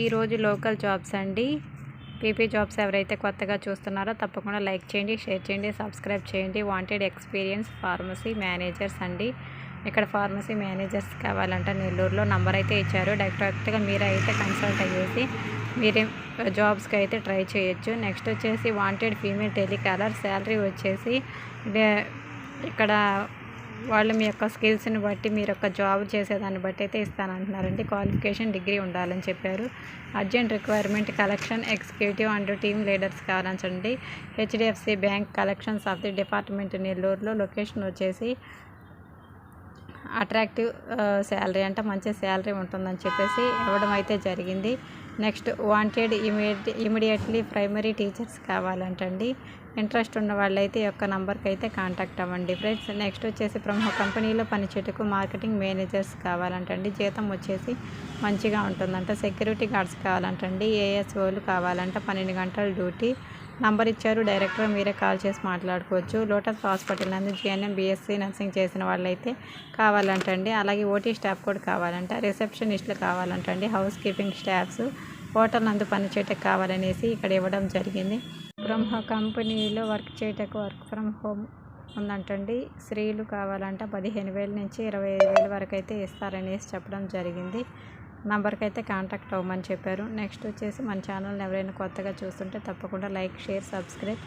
ఈరోజు local jobs అండి. PP jobs ఎవరైతే కొత్తగా చూస్తున్నారో తప్పకుండా లైక్ చేయండి షేర్ చేయండి సబ్స్క్రైబ్ చేయండి. వాంటెడ్ ఎక్స్పీరియన్స్ ఫార్మసీ మేనేజర్స్ అండి. ఇక్కడ ఫార్మసీ మేనేజర్స్ కావాలంట నెల్లూరులో. నంబర్ అయితే ఇచ్చారు. డైరెక్ట్గా మీరు అయితే కన్సల్ట్ అయ్యేసి మీరే జాబ్స్కి అయితే ట్రై చేయొచ్చు. నెక్స్ట్ వచ్చేసి వాంటెడ్ ఫీమేల్ టెలికాలర్. శాలరీ వచ్చేసి ఇక్కడ వాళ్ళు మీ యొక్క స్కిల్స్ని బట్టి మీరు యొక్క జాబ్ చేసేదాన్ని బట్టి అయితే ఇస్తానంటున్నారండి. క్వాలిఫికేషన్ డిగ్రీ ఉండాలని చెప్పారు. Urgent requirement collection executive and team leaders కావాలండి HDFC bank collections of the department నెల్లూరులో లొకేషన్ వచ్చేసి అట్రాక్టివ్ శాలరీ అంటే మంచి శాలరీ ఉంటుందని చెప్పేసి ఇవ్వడం అయితే జరిగింది. నెక్స్ట్ వాంటెడ్ ఇమీడి ఇమీడియట్లీ ప్రైమరీ టీచర్స్ కావాలంటండి. ఇంట్రెస్ట్ ఉన్న వాళ్ళైతే ఈ యొక్క నంబర్కి అయితే కాంటాక్ట్ అవ్వండి. ఫ్రెండ్స్ నెక్స్ట్ వచ్చేసి ప్రముఖ కంపెనీలో పనిచేటుకు మార్కెటింగ్ మేనేజర్స్ కావాలంటండి. జీతం వచ్చేసి మంచిగా ఉంటుందంట. Security guards కావాలంటండి. ఏఎస్ఓలు కావాలంట. పన్నెండు గంటల డ్యూటీ. నంబర్ ఇచ్చారు. డైరెక్టర్ మీరే కాల్ చేసి మాట్లాడుకోవచ్చు. లోటస్ హాస్పిటల్ నందు జిఎన్ఎం బీఎస్సీ నర్సింగ్ చేసిన వాళ్ళైతే కావాలంటండి. అలాగే ఓటీ స్టాఫ్ కూడా కావాలంట. రిసెప్షనిస్టులు కావాలంటండి. హౌస్ కీపింగ్ స్టాఫ్స్ హోటల్ నందు పనిచేయటకు కావాలనేసి ఇక్కడ ఇవ్వడం జరిగింది. బ్రహ్మ కంపెనీలో వర్క్ చేయటకు వర్క్ ఫ్రమ్ హోమ్ ఉందంటండి. స్త్రీలు కావాలంట. పదిహేను వేల నుంచి ఇరవై ఐదు వేల వరకు అయితే ఇస్తారనేసి చెప్పడం జరిగింది. నంబర్కి అయితే కాంటాక్ట్ అవ్వమని చెప్పారు. నెక్స్ట్ వచ్చేసి మన ఛానల్ని ఎవరైనా కొత్తగా చూస్తుంటే తప్పకుండా లైక్ షేర్ సబ్స్క్రైబ్.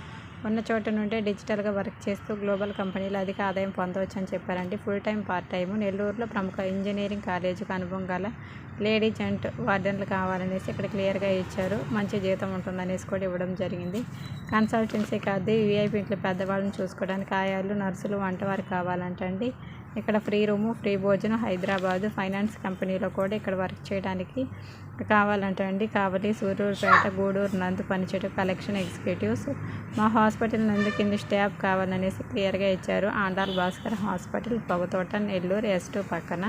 ఉన్న చోట నుండే డిజిటల్గా వర్క్ చేస్తూ గ్లోబల్ కంపెనీలో అధిక ఆదాయం పొందవచ్చు అని చెప్పారండి. Full time part time. నెల్లూరులో ప్రముఖ ఇంజనీరింగ్ కాలేజీకి అనుభవం గల లేడీ జెంట్ వార్డెన్లు కావాలనేసి ఇక్కడ క్లియర్గా ఇచ్చారు. మంచి జీతం ఉంటుందనేసి కూడా ఇవ్వడం జరిగింది. కన్సల్టెన్సీ కాదు వీఐపీ ఇంట్లో పెద్దవాళ్ళని చూసుకోవడానికి ఆయాలు నర్సులు వంటవారు కావాలంటండి. ఇక్కడ ఫ్రీ రూము ఫ్రీ భోజనం హైదరాబాదు ఫైనాన్స్ కంపెనీలో కూడా ఇక్కడ వర్క్ చేయడానికి కావాలంటండి కావలి సూరూరుపేట గూడూరు నందు పనిచేయడం కలెక్షన్ ఎగ్జిక్యూటివ్స్. మా హాస్పిటల్ నందు కింద స్టాఫ్ కావాలనేసి క్లియర్గా ఇచ్చారు. Andal Bhaskar hospital Pogathota Nellore S two పక్కన.